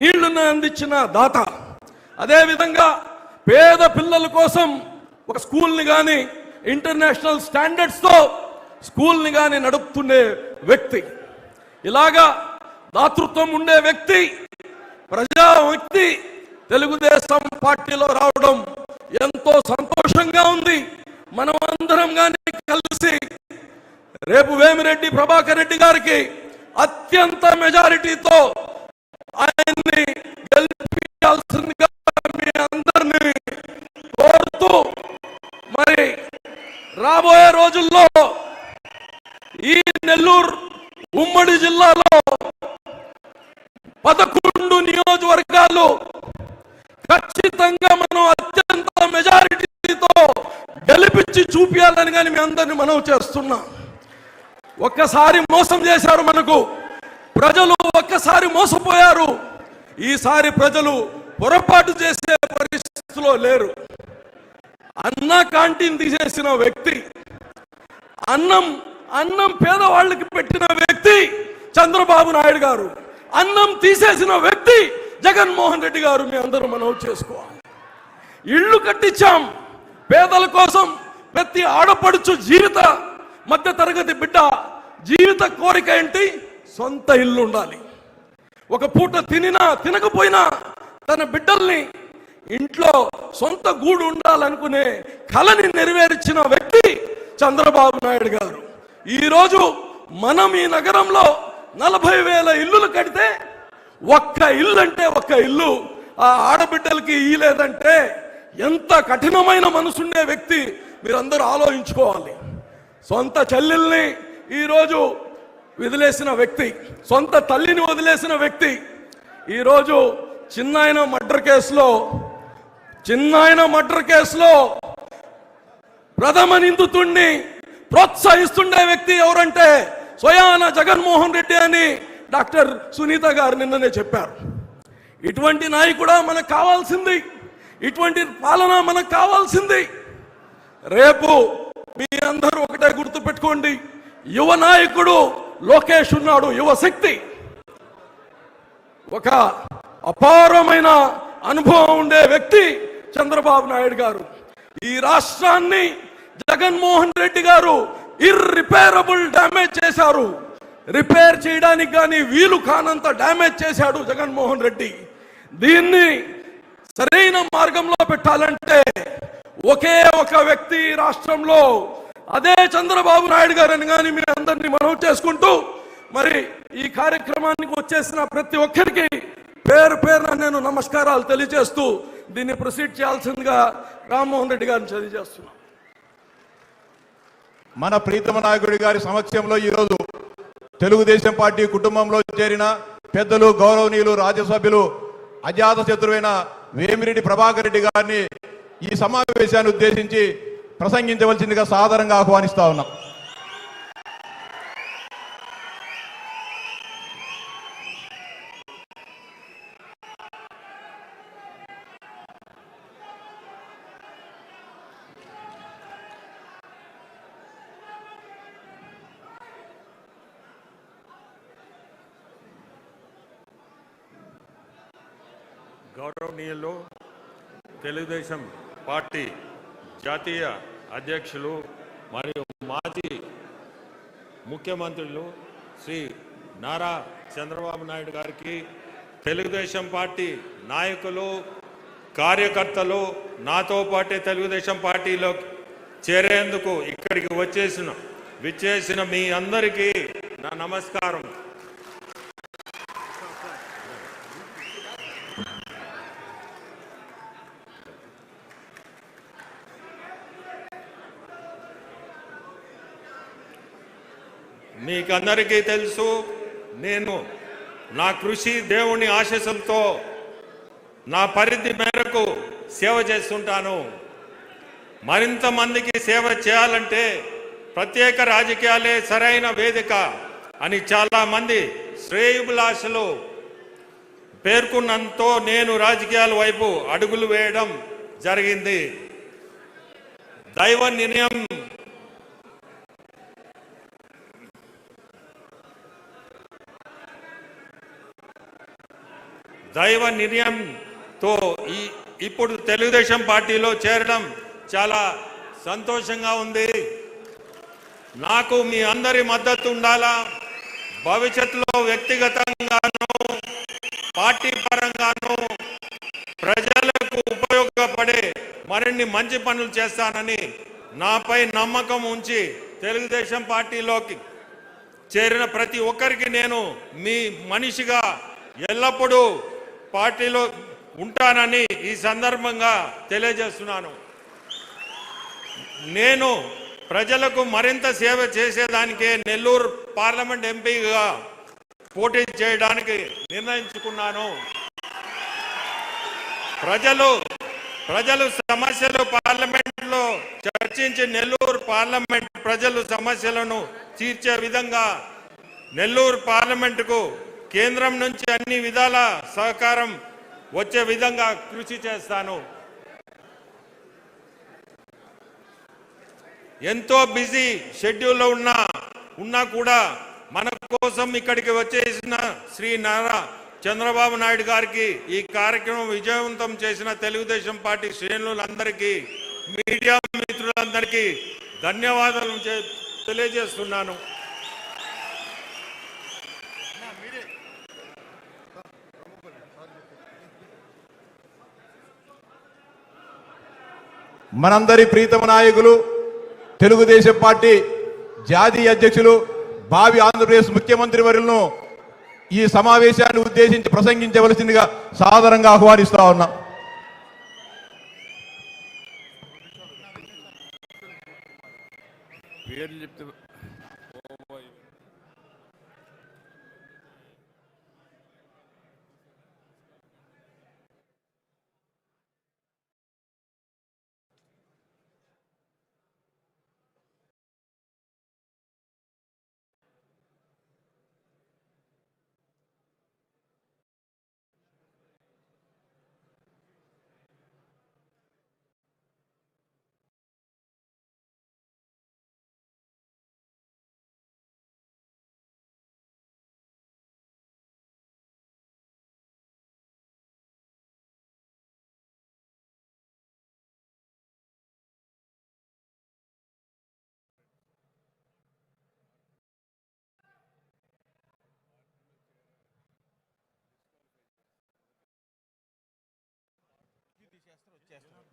నీళ్ళను అందించిన దాత. అదేవిధంగా పేద పిల్లల కోసం ఒక స్కూల్ని కానీ ఇంటర్నేషనల్ స్టాండర్డ్స్తో స్కూల్ని కానీ నడుపుతుండే వ్యక్తి. ఇలాగా దాతృత్వం ఉండే వ్యక్తి ప్రజా వ్యక్తి తెలుగుదేశం పార్టీలో రావడం ఎంతో సంతోషంగా ఉంది. మనం అందరం కానీ కలిసి రేపు వేమిరెడ్డి ప్రభాకర్ రెడ్డి గారికి అత్యంత మెజారిటీతో ఆయన్ని గెలిపించాల్సిందిగా మీ అందరినీ కోరుతూ మరి రాబోయే రోజుల్లో ఈ నెల్లూరు ఉమ్మడి జిల్లాలో పదకొండు నియోజకవర్గాలు ఖచ్చితంగా మనం అత్యంత మెజారిటీతో గెలిపించి చూపించాలని కానీ మీ అందరిని మనం చేస్తున్నాం. ఒక్కసారి మోసం చేశారు మనకు ప్రజలు. ఒక్కసారి మోసపోయారు. ఈసారి ప్రజలు పొరపాటు చేసే పరిస్థితిలో లేరు. అన్న కాంటీన్ తీసేసిన వ్యక్తి అన్నం అన్నం పేదవాళ్ళకి పెట్టిన వ్యక్తి చంద్రబాబు నాయుడు గారు అన్నం తీసేసిన వ్యక్తి జగన్మోహన్ రెడ్డి గారు మీ అందరూ మనం చేసుకోవాలి. ఇళ్ళు కట్టించాం. పేదల కోసం ప్రతి ఆడపడుచు జీవిత మధ్య తరగతి బిడ్డ జీవిత కోరిక ఏంటి? సొంత ఇల్లు ఉండాలి. ఒక పూట తినినా తినకపోయినా తన బిడ్డల్ని ఇంట్లో సొంత గూడు ఉండాలనుకునే కళని నెరవేర్చిన వ్యక్తి చంద్రబాబు నాయుడు గారు. ఈరోజు మనం ఈ నగరంలో నలభై వేల ఇల్లులు కడితే ఒక్క ఇల్లు అంటే ఒక్క ఇల్లు. ఆ ఆడబిడ్డలకి ఇయ్యలేదంటే ఎంత కఠినమైన మనసుండే వ్యక్తి మీరందరూ ఆలోచించుకోవాలి. సొంత చెల్లెల్ని ఈరోజు వదిలేసిన వ్యక్తి సొంత తల్లిని వదిలేసిన వ్యక్తి ఈరోజు చిన్నాయన మర్డర్ కేసులో చిన్నాయన మర్డర్ కేసులో ప్రథమ నిందితుణ్ణి ప్రోత్సహిస్తుండే వ్యక్తి ఎవరంటే స్వయాన జగన్మోహన్ రెడ్డి అని డాక్టర్ సునీత గారు నిన్ననే చెప్పారు. ఇటువంటి నాయకుడా మనకు కావాల్సింది. ఇటువంటి పాలన మనకు కావాల్సింది. రేపు మీ అందరూ ఒకటే గుర్తు పెట్టుకోండి యువ నాయకుడు లోకేష్ ఉన్నాడు యువశక్తి ఒక అపారమైన అనుభవం ఉండే వ్యక్తి చంద్రబాబు నాయుడు గారు. ఈ రాష్ట్రాన్ని జగన్మోహన్ రెడ్డి గారు ఇర్రిపేరబుల్ డ్యామేజ్ చేశారు. రిపేర్ చేయడానికి కానీ వీలు కానంత డ్యామేజ్ చేశాడు జగన్మోహన్ రెడ్డి. దీన్ని సరైన మార్గంలో పెట్టాలంటే ఒకే ఒక వ్యక్తి ఈ రాష్ట్రంలో అదే చంద్రబాబు నాయుడు గారని కానీ మీ అందరినీ మనం చేసుకుంటూ మరి ఈ కార్యక్రమానికి వచ్చేసిన ప్రతి ఒక్కరికి పేరు పేరున నేను నమస్కారాలు తెలియజేస్తూ దీన్ని ప్రొసీడ్ చేయాల్సిందిగా రామ్మోహన్ రెడ్డి గారిని తెలియజేస్తున్నాను. మన ప్రీతమ నాయకుడి గారి సమక్షంలో ఈరోజు తెలుగుదేశం పార్టీ కుటుంబంలో చేరిన పెద్దలు గౌరవనీయులు రాజ్యసభ్యులు అజాత శత్రువైన వేమిరెడ్డి ప్రభాకర్ రెడ్డి గారిని ఈ సమావేశాన్ని ఉద్దేశించి ప్రసంగించవలసిందిగా సాధారణంగా ఆహ్వానిస్తా ఉన్నాం. గౌరవనీయులు తెలుగుదేశం పార్టీ జాతీయ అధ్యక్షులు మరియు మాజీ ముఖ్యమంత్రులు శ్రీ నారా చంద్రబాబు నాయుడు గారికి తెలుగుదేశం పార్టీ నాయకులు కార్యకర్తలు నాతో పాటే తెలుగుదేశం పార్టీలో చేరేందుకు ఇక్కడికి వచ్చేసిన విచ్చేసిన మీ అందరికీ నా నమస్కారం. మీకందరికీ తెలుసు నేను నా కృషి దేవుని ఆశీస్సులతో నా పరిధి మేరకు సేవ చేస్తుంటాను. మరింత మందికి సేవ చేయాలంటే ప్రత్యేక రాజకీయాలే సరైన వేదిక అని చాలామంది శ్రేయుభిలాషలు పేర్కొన్నంతో నేను రాజకీయాల వైపు అడుగులు వేయడం జరిగింది. దైవ నిర్ణయం దైవ నిర్ణయంతో ఈ ఇప్పుడు తెలుగుదేశం పార్టీలో చేరడం చాలా సంతోషంగా ఉంది. నాకు మీ అందరి మద్దతు ఉండాలా? భవిష్యత్తులో వ్యక్తిగతంగాను పార్టీ పరంగాను ప్రజలకు ఉపయోగపడే మరిన్ని మంచి పనులు చేస్తానని నాపై నమ్మకం ఉంచి తెలుగుదేశం పార్టీలోకి చేరిన ప్రతి ఒక్కరికి నేను మీ మనిషిగా ఎల్లప్పుడూ పార్టీలో ఉంటానని ఈ సందర్భంగా తెలియజేస్తున్నాను. నేను ప్రజలకు మరింత సేవ చేసేదానికే నెల్లూరు పార్లమెంట్ ఎంపీగా పోటీ చేయడానికి నిర్ణయించుకున్నాను. ప్రజలు ప్రజలు సమస్యలు పార్లమెంట్లో చర్చించి నెల్లూరు పార్లమెంట్ ప్రజలు సమస్యలను తీర్చే విధంగా నెల్లూరు పార్లమెంటుకు కేంద్రం నుంచి అన్ని విధాల సహకారం వచ్చే విధంగా కృషి చేస్తాను. ఎంతో బిజీ షెడ్యూల్లో ఉన్నా ఉన్నా కూడా మన కోసం ఇక్కడికి వచ్చేసిన శ్రీ నారా చంద్రబాబు నాయుడు గారికి ఈ కార్యక్రమం విజయవంతం చేసిన తెలుగుదేశం పార్టీ శ్రేణులందరికీ మీడియా మిత్రులందరికీ ధన్యవాదాలు చే- తెలియజేస్తున్నాను. మనందరి ప్రీతమ నాయకులు తెలుగుదేశం పార్టీ జాతీయ అధ్యక్షులు భావి ఆంధ్రప్రదేశ్ ముఖ్యమంత్రి వర్యులను ఈ సమావేశాన్ని ఉద్దేశించి ప్రసంగించవలసిందిగా సాధారణంగా ఆహ్వానిస్తా ఉన్నాం. పేర్లు చెప్తే చేస్తున్నాం.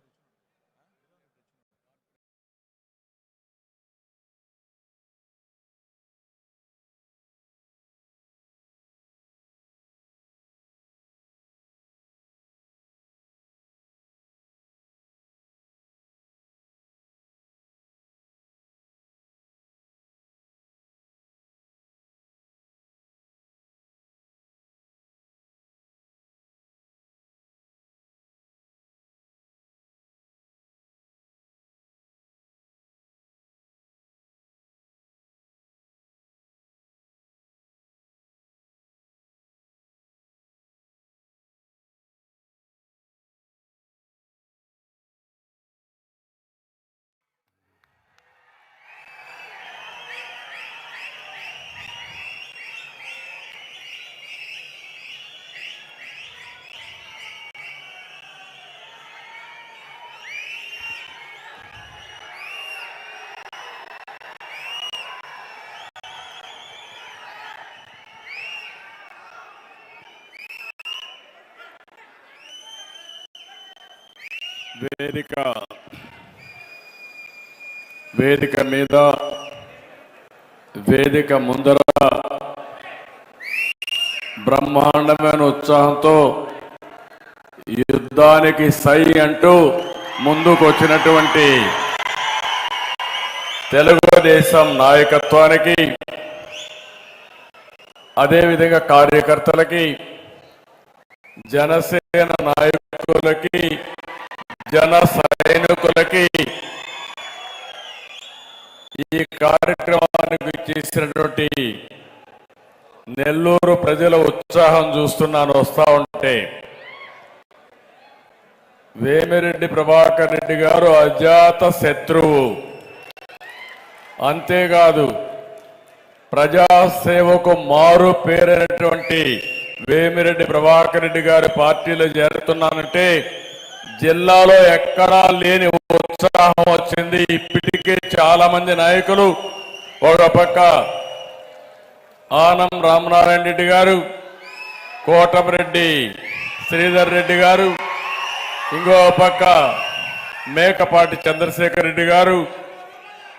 వేదిక. వేదిక మీద. వేదిక ముందర. బ్రహ్మాండమైన ఉత్సాహంతో యుద్ధానికి సై అంటూ ముందుకు వచ్చినటువంటి తెలుగుదేశం నాయకత్వానికి అదేవిధంగా కార్యకర్తలకి జనసేన నాయకులకి జన సైనికులకి ఈ కార్యక్రమానికి చేసినటువంటి నెల్లూరు ప్రజల ఉత్సాహం చూస్తున్నాను. వస్తా ఉంటే వేమిరెడ్డి ప్రభాకర్ రెడ్డి గారు అజాత శత్రువు. అంతేకాదు ప్రజాసేవకు మారు పేరైనటువంటి వేమిరెడ్డి ప్రభాకర్ రెడ్డి గారి పార్టీలో చేరుతున్నానంటే జిల్లాలో ఎక్కడా లేని ఉత్సాహం వచ్చింది. ఇప్పటికే చాలా మంది నాయకులు ఒక పక్క ఆనం రామనారాయణ రెడ్డి గారు కోటమిరెడ్డి శ్రీధర్ రెడ్డి గారు ఇంకో పక్క మేకపాటి చంద్రశేఖర్ రెడ్డి గారు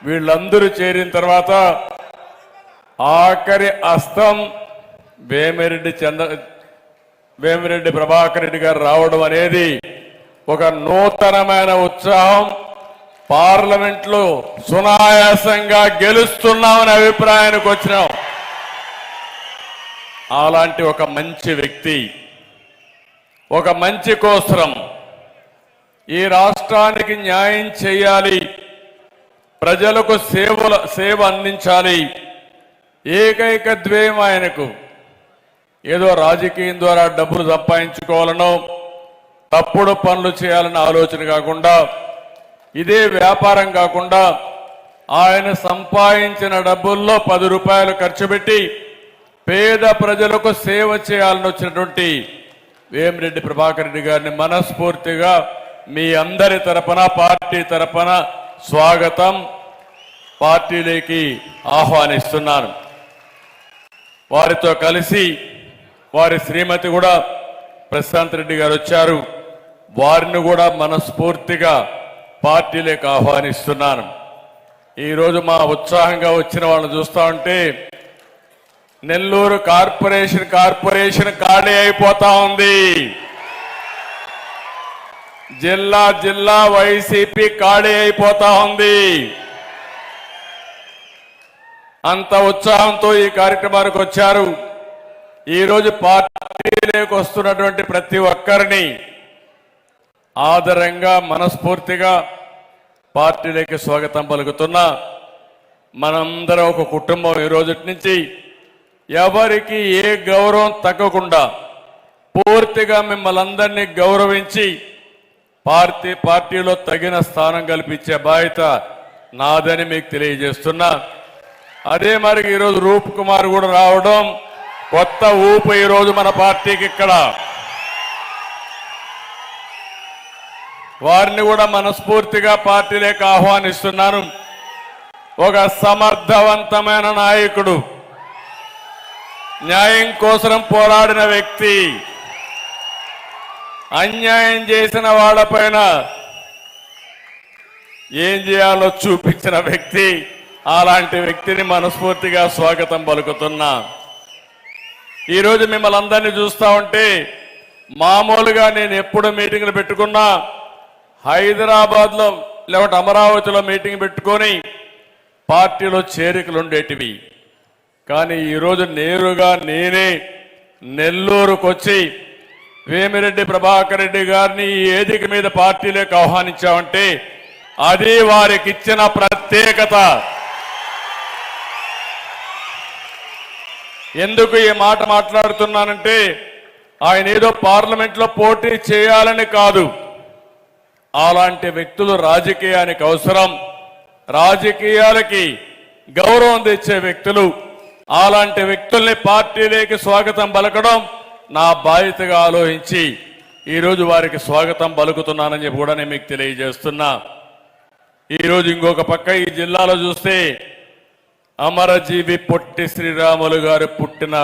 వీళ్ళందరూ చేరిన తర్వాత ఆఖరి అస్తం వేమిరెడ్డి చంద్ర వేమిరెడ్డి ప్రభాకర్ రెడ్డి గారు రావడం అనేది ఒక నూతనమైన ఉత్సాహం పార్లమెంట్లో సునాయాసంగా గెలుస్తున్నామనే అభిప్రాయానికి వచ్చినాం. అలాంటి ఒక మంచి వ్యక్తి ఒక మంచి కోసరం ఈ రాష్ట్రానికి న్యాయం చేయాలి ప్రజలకు సేవల సేవ అందించాలి. ఏకైక ద్వేయం ఆయనకు. ఏదో రాజకీయం ద్వారా డబ్బులు సంపాదించుకోవాలనో తప్పుడు పనులు చేయాలనే ఆలోచన కాకుండా ఇదే వ్యాపారం కాకుండా ఆయన సంపాదించిన డబ్బుల్లో పది రూపాయలు ఖర్చు పెట్టి పేద ప్రజలకు సేవ చేయాలని వచ్చినటువంటి వేమిరెడ్డి ప్రభాకర్ రెడ్డి గారిని మనస్ఫూర్తిగా మీ అందరి తరపున పార్టీ తరపున స్వాగతం. పార్టీలోకి ఆహ్వానిస్తున్నాను. వారితో కలిసి వారి శ్రీమతి కూడా ప్రశాంత్ రెడ్డి గారు వచ్చారు. వారిని కూడా మనస్ఫూర్తిగా పార్టీలకు ఆహ్వానిస్తున్నాను. ఈరోజు మా ఉత్సాహంగా వచ్చిన వాళ్ళని చూస్తా ఉంటే నెల్లూరు కార్పొరేషన్ కార్పొరేషన్ ఖాళీ అయిపోతా ఉంది. జిల్లా జిల్లా వైసీపీ ఖాళీ అయిపోతా ఉంది. అంత ఉత్సాహంతో ఈ కార్యక్రమానికి వచ్చారు. ఈరోజు పార్టీలోకి వస్తున్నటువంటి ప్రతి ఒక్కరిని ఆదరంగా మనస్ఫూర్తిగా పార్టీలోకి స్వాగతం పలుకుతున్నా మనందరం ఒక కుటుంబం ఈ రోజు నుంచి. ఎవరికి ఏ గౌరవం తగ్గకుండా పూర్తిగా మిమ్మల్ని అందరినీ గౌరవించి పార్టీ పార్టీలో తగిన స్థానం కల్పించే బాధ్యత నాదని మీకు తెలియజేస్తున్నా. అదే మరి ఈరోజు రూప్ కుమార్ కూడా రావడం కొత్త ఊపు ఈరోజు మన పార్టీకి ఇక్కడ. వారిని కూడా మనస్ఫూర్తిగా పార్టీలోకి ఆహ్వానిస్తున్నాను. ఒక సమర్థవంతమైన నాయకుడు న్యాయం కోసం పోరాడిన వ్యక్తి అన్యాయం చేసిన వాళ్ళపైన ఏం చేయాలో చూపించిన వ్యక్తి అలాంటి వ్యక్తిని మనస్ఫూర్తిగా స్వాగతం పలుకుతున్నా. ఈరోజు మిమ్మల్ని అందరినీ చూస్తా ఉంటే మామూలుగా నేను ఎప్పుడు మీటింగ్లు పెట్టుకున్నా హైదరాబాద్లో లేకపోతే అమరావతిలో మీటింగ్ పెట్టుకొని పార్టీలో చేరికలు ఉండేటివి కానీ ఈరోజు నేరుగా నేనే నెల్లూరుకు వచ్చి వేమిరెడ్డి ప్రభాకర్ రెడ్డి గారిని ఈ వేదిక మీద పార్టీలోకి ఆహ్వానించామంటే అది వారికి ఇచ్చిన ప్రత్యేకత. ఎందుకు ఈ మాట మాట్లాడుతున్నానంటే ఆయన ఏదో పార్లమెంట్లో పోటీ చేయాలని కాదు. అలాంటి వ్యక్తులు రాజకీయానికి అవసరం. రాజకీయాలకి గౌరవం తెచ్చే వ్యక్తులు. అలాంటి వ్యక్తుల్ని పార్టీలోకి స్వాగతం పలకడం నా బాధ్యతగా ఆలోచించి ఈరోజు వారికి స్వాగతం పలుకుతున్నానని చెప్పి కూడా నేను మీకు తెలియజేస్తున్నా. ఈరోజు ఇంకొక పక్క ఈ జిల్లాలో చూస్తే అమరజీవి పొట్టి శ్రీరాములు గారు పుట్టిన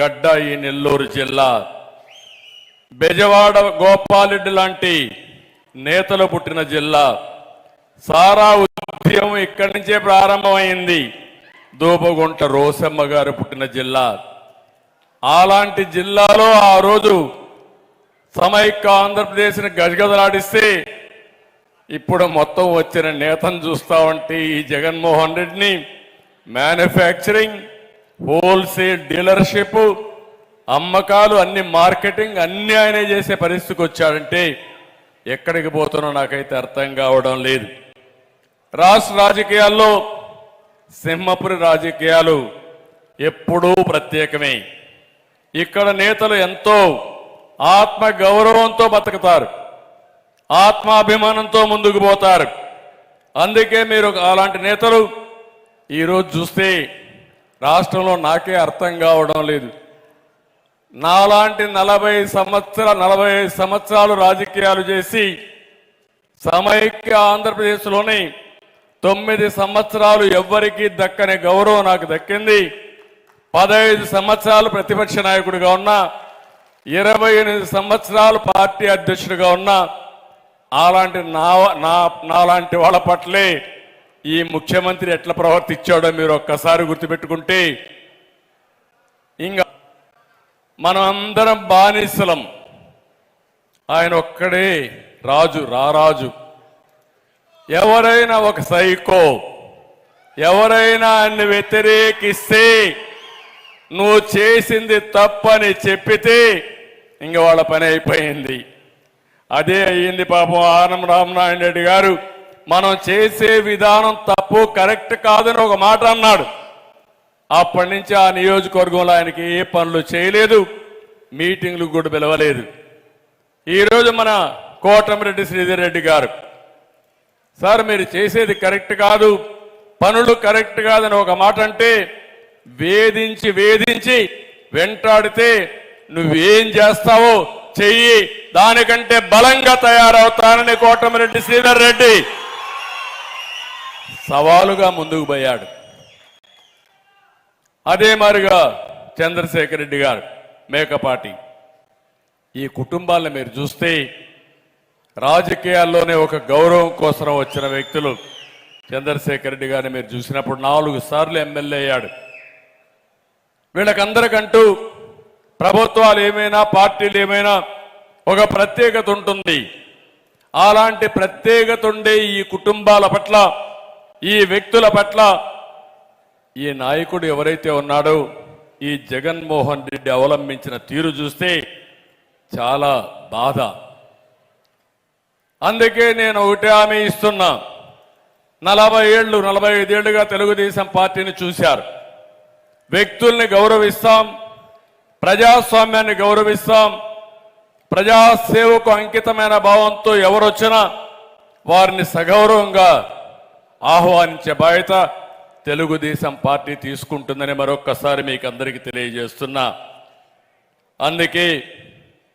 గడ్డ ఈ నెల్లూరు జిల్లా. బెజవాడ గోపాలరెడ్డి లాంటి నేతలు పుట్టిన జిల్లా. సారా ఉద్యమం ఇక్కడి నుంచే ప్రారంభమైంది. దూపగుంట రోసమ్మ గారు పుట్టిన జిల్లా. అలాంటి జిల్లాలో ఆ రోజు సమైక్య ఆంధ్రప్రదేశ్ని గజగజలాడిస్తే ఇప్పుడు మొత్తం వచ్చిన నేతను చూస్తా ఉంటే ఈ జగన్మోహన్ రెడ్డిని మ్యానుఫ్యాక్చరింగ్ హోల్సేల్ డీలర్షిప్ అమ్మకాలు అన్ని మార్కెటింగ్ అన్ని ఆయనే చేసే పరిస్థితికి వచ్చాడంటే ఎక్కడికి పోతున్నా నాకైతే అర్థం కావడం లేదు. రాష్ట్ర రాజకీయాల్లో సింహపురి రాజకీయాలు ఎప్పుడూ ప్రత్యేకమే. ఇక్కడ నేతలు ఎంతో ఆత్మ గౌరవంతో బతుకుతారు. ఆత్మాభిమానంతో ముందుకు పోతారు. అందుకే మీరు అలాంటి నేతలు ఈరోజు చూస్తే రాష్ట్రంలో నాకే అర్థం కావడం లేదు. నాలాంటి నలభై సంవత్సర నలభై ఐదు సంవత్సరాలు రాజకీయాలు చేసి సమైక్య ఆంధ్రప్రదేశ్లోని తొమ్మిది సంవత్సరాలు ఎవ్వరికీ దక్కని గౌరవం నాకు దక్కింది. పదహైదు సంవత్సరాలు ప్రతిపక్ష నాయకుడిగా ఉన్నా ఇరవై ఎనిమిది సంవత్సరాలు పార్టీ అధ్యక్షుడిగా ఉన్నా అలాంటి నా నాలాంటి వాళ్ళ పట్లే ఈ ముఖ్యమంత్రి ఎట్లా ప్రవర్తించాడో మీరు ఒక్కసారి గుర్తుపెట్టుకుంటే ఇంకా మనం అందరం బానిసలం. ఆయన ఒక్కడే రాజు రారాజు. ఎవరైనా ఒక సైకో ఎవరైనా ఆయన్ని వ్యతిరేకిస్తే నువ్వు చేసింది తప్పని చెప్పితే ఇంక వాళ్ళ పని అయిపోయింది. అదే అయ్యింది పాపం ఆనం రామనారాయణ రెడ్డి గారు. మనం చేసే విధానం తప్పు కరెక్ట్ కాదని ఒక మాట అన్నాడు. అప్పటి నుంచి ఆ నియోజకవర్గంలో ఆయనకి ఏ పనులు చేయలేదు మీటింగ్లు కూడా పిలవలేదు. ఈరోజు మన కోటమిరెడ్డి శ్రీధర్ రెడ్డి గారు సార్ మీరు చేసేది కరెక్ట్ కాదు పనులు కరెక్ట్ కాదని ఒక మాట అంటే వేధించి వేధించి వెంటాడితే నువ్వేం చేస్తావో చెయ్యి దానికంటే బలంగా తయారవుతానని కోటమిరెడ్డి శ్రీధర్ రెడ్డి సవాలుగా ముందుకు పోయాడు. అదే మారిగా చంద్రశేఖర్ రెడ్డి గారు మేకపాటి ఈ కుటుంబాలను మీరు చూస్తే రాజకీయాల్లోనే ఒక గౌరవం కోసం వచ్చిన వ్యక్తులు చంద్రశేఖర్ రెడ్డి గారిని మీరు చూసినప్పుడు నాలుగు సార్లు ఎమ్మెల్యే అయ్యాడు. వీళ్ళకందరికంటూ ప్రభుత్వాలు ఏమైనా పార్టీలు ఏమైనా ఒక ప్రత్యేకత ఉంటుంది. అలాంటి ప్రత్యేకత ఉండే ఈ కుటుంబాల పట్ల ఈ వ్యక్తుల పట్ల ఈ నాయకుడు ఎవరైతే ఉన్నాడో ఈ జగన్మోహన్ రెడ్డి అవలంబించిన తీరు చూస్తే చాలా బాధ. అందుకే నేను ఒకటే హామీ ఇస్తున్నా. నలభై ఏళ్ళు నలభై ఐదేళ్ళుగా తెలుగుదేశం పార్టీని చూశారు. వ్యక్తుల్ని గౌరవిస్తాం ప్రజాస్వామ్యాన్ని గౌరవిస్తాం ప్రజాసేవకు అంకితమైన భావంతో ఎవరొచ్చినా వారిని సగౌరవంగా ఆహ్వానించే బాధ్యత తెలుగుదేశం పార్టీ తీసుకుంటుందని మరొక్కసారి మీకు అందరికీ తెలియజేస్తున్నా. అందుకే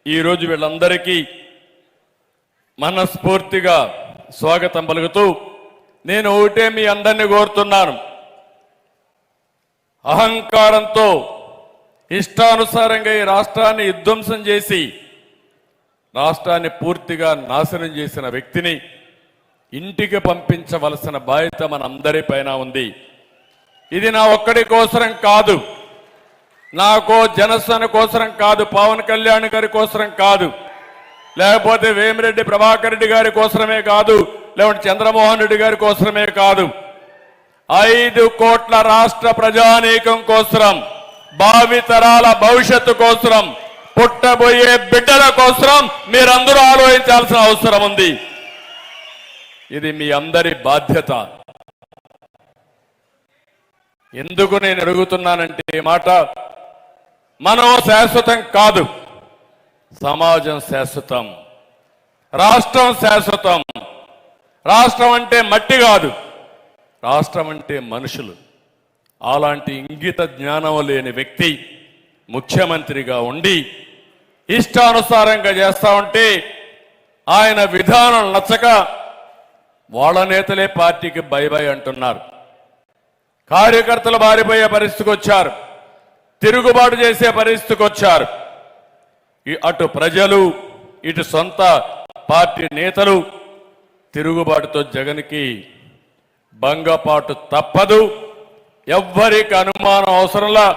ఈరోజు వీళ్ళందరికీ మనస్ఫూర్తిగా స్వాగతం పలుకుతూ నేను ఒకటే మీ అందరినీ కోరుతున్నాను. అహంకారంతో ఇష్టానుసారంగా ఈ రాష్ట్రాన్ని విధ్వంసం చేసి రాష్ట్రాన్ని పూర్తిగా నాశనం చేసిన వ్యక్తిని ఇంటికి పంపించవలసిన బాధ్యత మన అందరిపైన ఉంది. ఇది నా ఒక్కడి కోసరం కాదు. నాకో జనసేన కోసరం కాదు పవన్ కళ్యాణ్ గారి కోసరం కాదు. లేకపోతే వేమిరెడ్డి ప్రభాకర్ రెడ్డి గారి కోసమే కాదు లేకుంటే చంద్రమోహన్ రెడ్డి గారి కోసమే కాదు. ఐదు కోట్ల రాష్ట్ర ప్రజానీకం కోసరం భావి తరాల భవిష్యత్తు కోసరం పుట్టబోయే బిడ్డల కోసరం మీరందరూ ఆలోచించాల్సిన అవసరం ఉంది. ఇది మీ అందరి బాధ్యత. ఎందుకు నేను అడుగుతున్నానంటే ఈ మాట? మనం శాశ్వతం కాదు. సమాజం శాశ్వతం. రాష్ట్రం శాశ్వతం. రాష్ట్రం అంటే మట్టి కాదు. రాష్ట్రం అంటే మనుషులు. అలాంటి ఇంగిత జ్ఞానం లేని వ్యక్తి ముఖ్యమంత్రిగా ఉండి ఇష్టానుసారంగా చేస్తా ఉంటే ఆయన విధానం నచ్చక వాళ్ళ నేతలే పార్టీకి బై బై అంటున్నారు. కార్యకర్తలు బారిపోయే పరిస్థితికి వచ్చారు. తిరుగుబాటు చేసే పరిస్థితికి వచ్చారు. అటు ప్రజలు ఇటు సొంత పార్టీ నేతలు తిరుగుబాటుతో జగన్కి భంగపాటు తప్పదు. ఎవ్వరికి అనుమానం అవసరంలా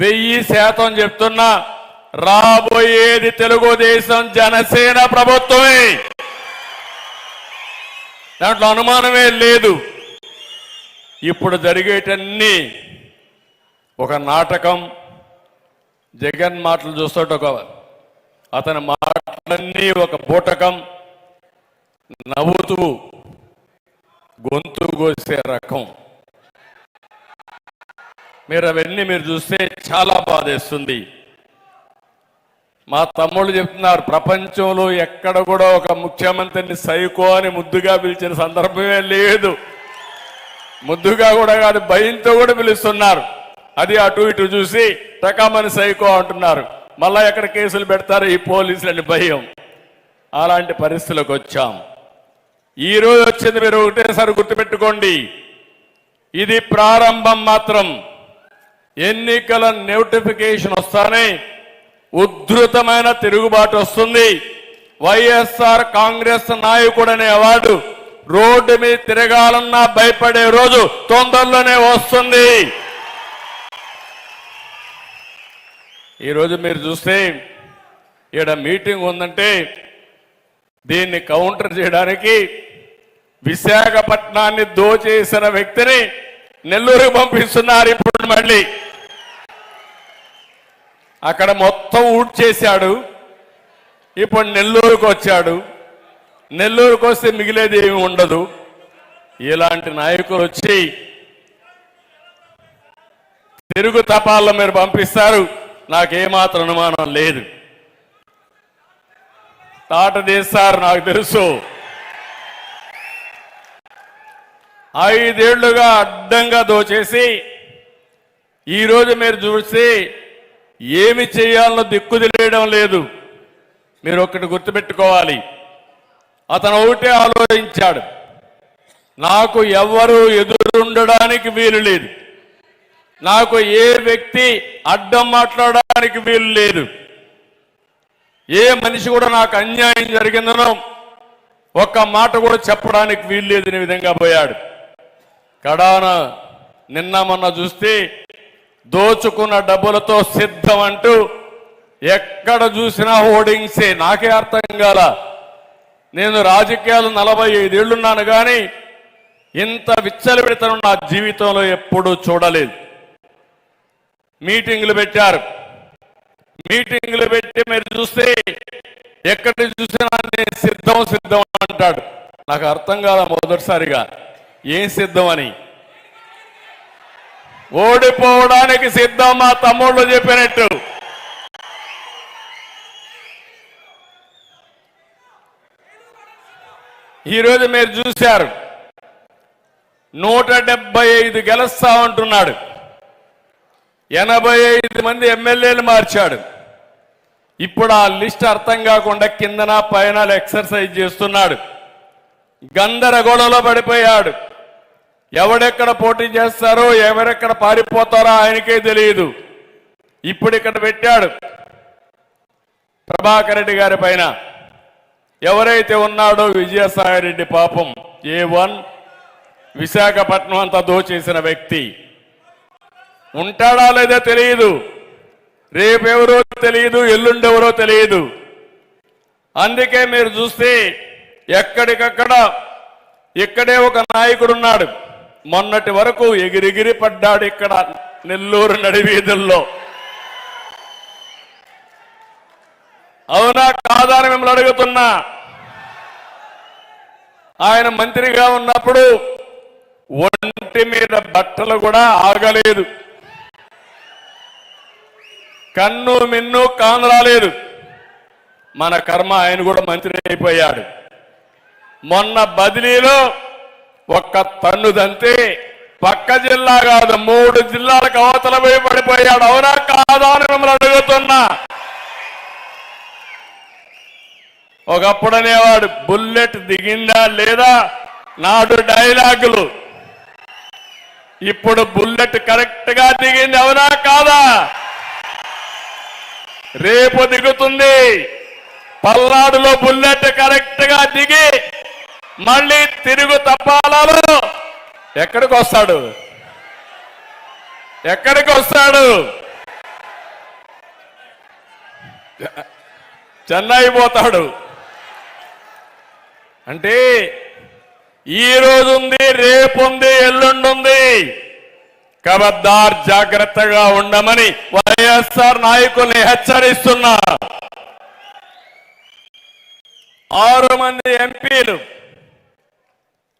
వెయ్యి శాతం చెప్తున్నా రాబోయేది తెలుగుదేశం జనసేన ప్రభుత్వమే. దాంట్లో అనుమానమే లేదు. ఇప్పుడు జరిగేటన్ని ఒక నాటకం జగన్ మాటలు చూస్తాడు ఒక అతని మాటలన్నీ ఒక బూటకం నవ్వుతూ గొంతు కోసే రకం. మీరు అవన్నీ మీరు చూస్తే చాలా బాధేస్తుంది. మా తమ్ముళ్ళు చెప్తున్నారు ప్రపంచంలో ఎక్కడ కూడా ఒక ముఖ్యమంత్రిని సైకో అని ముద్దుగా పిలిచిన సందర్భమే లేదు. ముద్దుగా కూడా కాదు భయంతో కూడా పిలుస్తున్నారు. అది అటు ఇటు చూసి టకామని సైకో అంటున్నారు. మళ్ళా ఎక్కడ కేసులు పెడతారు? ఈ పోలీసులని భయం. అలాంటి పరిస్థితులకు వచ్చాం. ఈరోజు వచ్చింది మీరు ఒకటేసారి గుర్తుపెట్టుకోండి. ఇది ప్రారంభం మాత్రం. ఎన్నికల నోటిఫికేషన్ వస్తానే ఉధృతమైన తిరుగుబాటు వస్తుంది. వైఎస్ఆర్ కాంగ్రెస్ నాయకుడనే అవార్డు రోడ్డు మీద తిరగాలన్నా భయపడే రోజు తొందరలోనే వస్తుంది. ఈరోజు మీరు చూస్తే ఈడ మీటింగ్ ఉందంటే దీన్ని కౌంటర్ చేయడానికి విశాఖపట్నాన్ని దోచేసిన వ్యక్తిని నెల్లూరుకు పంపిస్తున్నారు ఇప్పుడు మళ్ళీ. అక్కడ మొత్తం ఊడ్చేశాడు. ఇప్పుడు నెల్లూరుకు వచ్చాడు. నెల్లూరుకు వస్తే మిగిలేది ఏమి ఉండదు. ఇలాంటి నాయకులు వచ్చి తిరుగు తపాల్లో మీరు పంపిస్తారు. నాకేమాత్రం అనుమానం లేదు. తాట తీస్తారు నాకు తెలుసు. ఐదేళ్ళుగా అడ్డంగా దోచేసి ఈరోజు మీరు చూసి ఏమి చేయాలనో దిక్కు తెలియడం లేదు. మీరు ఒకటి గుర్తుపెట్టుకోవాలి. అతను ఒకటే ఆలోచించాడు. నాకు ఎవరు ఎదురుండడానికి వీలు లేదు. నాకు ఏ వ్యక్తి అడ్డం మాట్లాడడానికి వీలు లేదు. ఏ మనిషి కూడా నాకు అన్యాయం జరిగిందనో ఒక్క మాట కూడా చెప్పడానికి వీలు లేదని విధంగా పోయాడు. కడాన నిన్న మొన్న చూస్తే దోచుకున్న డబ్బులతో సిద్ధం అంటూ ఎక్కడ చూసినా హోర్డింగ్సే. నాకే అర్థం కాలా. నేను రాజకీయాలు నలభై ఐదేళ్ళున్నాను కానీ ఇంత విచ్చలవిడతను నా జీవితంలో ఎప్పుడూ చూడలేదు. మీటింగ్లు పెట్టారు. మీటింగులు పెట్టి మీరు చూస్తే ఎక్కడ చూసినా నేను సిద్ధం సిద్ధం అంటాడు. నాకు అర్థం కాల మొదటిసారిగా. ఏం సిద్ధం అని ఓడిపోవడానికి సిద్ధం మా తమ్ముళ్ళు చెప్పినట్టు. ఈరోజు మీరు చూశారు. నూట డెబ్బై ఐదు గెలుస్తా ఉంటున్నాడు. ఎనభై ఐదు మంది ఎమ్మెల్యేలు మార్చాడు. ఇప్పుడు ఆ లిస్ట్ అర్థం కాకుండా కిందన పైన ఎక్సర్సైజ్ చేస్తున్నాడు. గందరగోళంలో పడిపోయాడు. ఎవడెక్కడ పోటీ చేస్తారో ఎవరెక్కడ పారిపోతారో ఆయనకే తెలియదు ఇప్పుడు ఇక్కడ పెట్టాడు. ప్రభాకర్ రెడ్డి గారి పైన. ఎవరైతే ఉన్నాడో విజయసాయి రెడ్డి పాపం ఏ వన్ విశాఖపట్నం అంతా దోచేసిన వ్యక్తి. ఉంటాడా లేదో తెలియదు రేపెవరో తెలియదు ఎల్లుండెవరో తెలియదు అందుకే మీరు చూస్తే ఎక్కడికక్కడ ఇక్కడే ఒక నాయకుడు ఉన్నాడు మొన్నటి వరకు ఎగిరిగిరి పడ్డాడు ఇక్కడ నెల్లూరు నడివీధుల్లో. అవునా కాదా అని మిమ్మల్ని అడుగుతున్నా. ఆయన మంత్రిగా ఉన్నప్పుడు ఒంటి మీద బట్టలు కూడా ఆగలేదు. కన్ను మిన్ను కానరాలేదు మన కర్మ ఆయన కూడా మంత్రి అయిపోయాడు. మొన్న బదిలీలో ఒక్క తన్నుదంతే పక్క జిల్లా కాదు మూడు జిల్లాలకు అవతల పోయి పడిపోయాడు. అవునా కాదా అని మిమ్మల్ని అడుగుతున్నా. ఒకప్పుడు అనేవాడు బుల్లెట్ దిగిందా లేదా? నాడు డైలాగులు. ఇప్పుడు బుల్లెట్ కరెక్ట్గా దిగింది అవునా కాదా? రేపు దిగుతుంది. పల్నాడులో బుల్లెట్ కరెక్ట్గా దిగి మళ్ళీ తిరుగు తప్పాలలో ఎక్కడికి వస్తాడు? ఎక్కడికి వస్తాడు? చెన్నై పోతాడు. అంటే ఈ రోజు ఉంది రేపు ఉంది ఎల్లుండి ఉంది కబద్దార్ జాగ్రత్తగా ఉండమని వైఎస్ఆర్ నాయకుల్ని హెచ్చరిస్తున్నా. ఆరు మంది ఎంపీలు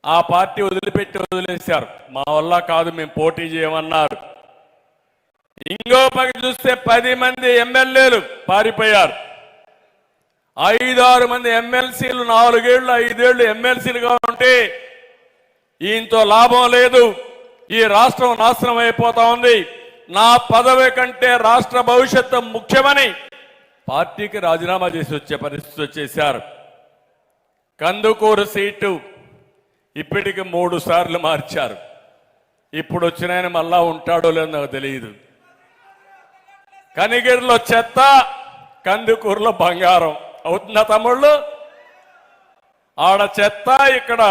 ఆ పార్టీ వదిలిపెట్టి వదిలేశారు. మా వల్ల కాదు మేము పోటీ చేయమన్నారు. ఇంకో పక్క చూస్తే పది మంది ఎమ్మెల్యేలు పారిపోయారు. ఐదారు మంది ఎమ్మెల్సీలు నాలుగేళ్ళు ఐదేళ్ళు ఎమ్మెల్సీలుగా ఉంటే ఈయంతో లాభం లేదు. ఈ రాష్ట్రం నాశనం అయిపోతా ఉంది. నా పదవి కంటే రాష్ట్ర భవిష్యత్తు ముఖ్యమని పార్టీకి రాజీనామా చేసి వచ్చే పరిస్థితి వచ్చేశారు. కందుకూరు సీటు ఇప్పటికి మూడు సార్లు మార్చారు. ఇప్పుడు వచ్చిన ఆయన మళ్ళా ఉంటాడో లేదో నాకు తెలియదు. కనిగిరిలో చెత్త కందుకూరులో బంగారం. అవుతుందా తమ్ముళ్ళు? ఆడ చెత్త ఇక్కడ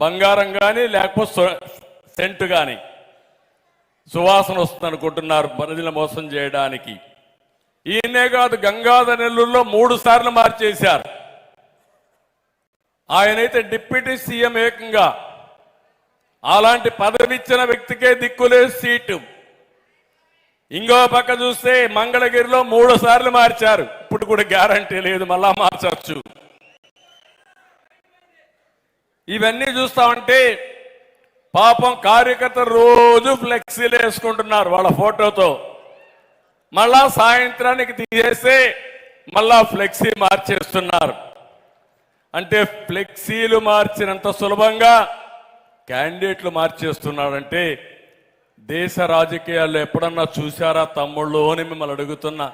బంగారం కానీ లేకపోతే సెంటు కానీ సువాసన వస్తుంది అనుకుంటున్నారు ప్రజలు మోసం చేయడానికి. ఈయనే కాదు గంగాధర నెల్లూరులో మూడు సార్లు మార్చేశారు. ఆయనైతే డిప్యూటీ సీఎం ఏకంగా. అలాంటి పదవి ఇచ్చిన వ్యక్తికే దిక్కులే సీటు. ఇంకో పక్క చూస్తే మంగళగిరిలో మూడు సార్లు మార్చారు. ఇప్పుడు కూడా గ్యారంటీ లేదు మళ్ళా మార్చచ్చు. ఇవన్నీ చూస్తా ఉంటే పాపం కార్యకర్తలు రోజు ఫ్లెక్సీలు వేసుకుంటున్నారు వాళ్ళ ఫోటోతో. మళ్ళా సాయంత్రానికి తీసేస్తే మళ్ళా ఫ్లెక్సీ మార్చేస్తున్నారు. అంటే ఫ్లెక్సీలు మార్చినంత సులభంగా క్యాండిడేట్లు మార్చేస్తున్నాడంటే దేశ రాజకీయాల్లో ఎప్పుడన్నా చూశారా తమ్ముళ్ళు అని మిమ్మల్ని అడుగుతున్నా?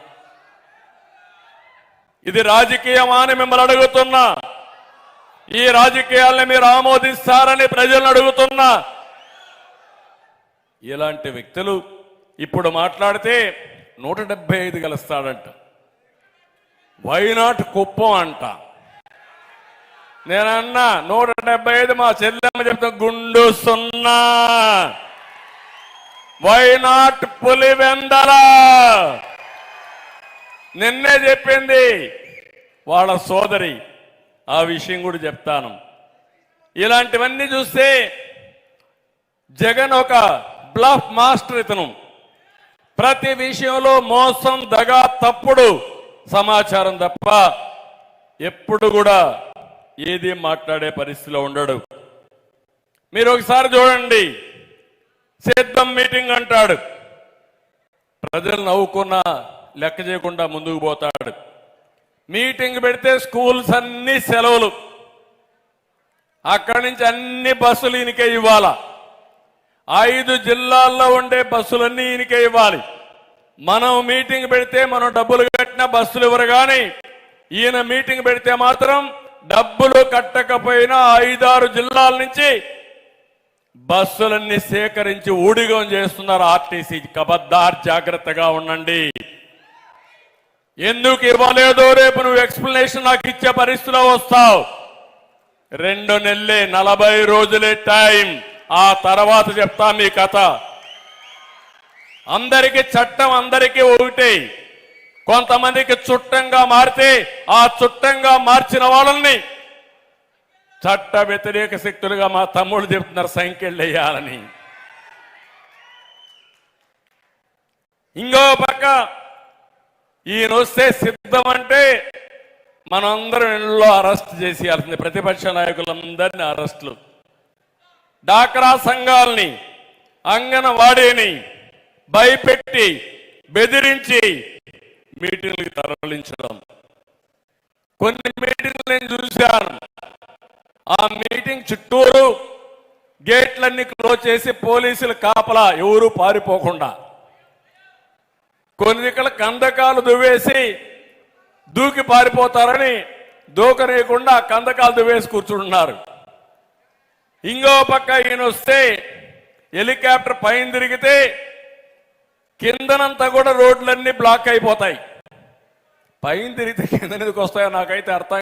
ఇది రాజకీయమా అని మిమ్మల్ని అడుగుతున్నా. ఈ రాజకీయాల్ని మీరు ఆమోదిస్తారని ప్రజలను అడుగుతున్నా. ఇలాంటి వ్యక్తులు ఇప్పుడు మాట్లాడితే నూట డెబ్బై ఐదు గెలుస్తాడంట. వైనాట్ కుప్పం అంట. నేనన్నా నూట డెబ్బై ఐదు మా చెల్లెమ్మ చెప్తా గుండు సున్నా. వైనాట్ పులివెందల నిన్నే చెప్పింది వాళ్ళ సోదరి. ఆ విషయం కూడా చెప్తాను. ఇలాంటివన్నీ చూస్తే జగన్ ఒక బ్లఫ్ మాస్టర్ ఇతను. ప్రతి విషయంలో మోసం దగ తప్పుడు సమాచారం తప్ప ఎప్పుడు కూడా ఏది మాట్లాడే పరిస్థితిలో ఉండడు. మీరు ఒకసారి చూడండి. సిద్ధం మీటింగ్ అంటాడు. ప్రజలు నవ్వుకున్నా లెక్క చేయకుండా ముందుకు పోతాడు. మీటింగ్ పెడితే స్కూల్స్ అన్ని సెలవులు. అక్కడి నుంచి అన్ని బస్సులు ఈయనకే ఇవ్వాల. ఐదు జిల్లాల్లో ఉండే బస్సులన్నీ ఈయనకే ఇవ్వాలి. మనం మీటింగ్ పెడితే మనం డబ్బులు కట్టిన బస్సులు ఇవ్వరు కానీ ఈయన మీటింగ్ పెడితే మాత్రం డబ్బులు కట్టకపోయినా ఐదారు జిల్లాల నుంచి బస్సులన్నీ సేకరించి ఊడిగం చేస్తున్నారు ఆర్టీసీ. కబద్దార్ జాగ్రత్తగా ఉండండి. ఎందుకు ఇవ్వలేదో రేపు నువ్వు ఎక్స్ప్లెనేషన్ నాకు ఇచ్చే పరిస్థితిలో వస్తావు. రెండు నెలలే నలభై రోజులే టైం. ఆ తర్వాత చెప్తా మీ కథ. అందరికీ చట్టం అందరికీ ఒకటే. కొంతమందికి చుట్టంగా మారితే ఆ చుట్టంగా మార్చిన వాళ్ళని చట్ట వ్యతిరేక శక్తులుగా మా తమ్ముడు చెప్తున్నారు సంఖ్యలు వేయాలని. ఇంకో పక్క ఈయన వస్తే సిద్ధం అంటే మనందరం ఇళ్ళలో అరెస్ట్ చేసేయాల్సింది ప్రతిపక్ష నాయకులందరినీ అరెస్టులు. డాక్రా సంఘాలని అంగనవాడీని భయపెట్టి బెదిరించి మీటింగ్లకు తరలించడం. కొన్ని మీటింగ్లు నేను చూశాను. ఆ మీటింగ్ చుట్టూరు గేట్లన్నీ క్లోజ్ చేసి పోలీసులు కాపలా ఎవరు పారిపోకుండా. కొన్ని ఇక్కడ కందకాలు దువ్వేసి దూకి పారిపోతారని దూకనీయకుండా కందకాలు దువ్వేసి కూర్చుంటున్నారు. ఇంకో పక్క ఈయన వస్తే హెలికాప్టర్ పైన తిరిగితే కిందనంతా కూడా రోడ్లన్నీ బ్లాక్ అయిపోతాయి. పైన తిరిగితే కింద ఎందుకు వస్తాయో నాకైతే అర్థం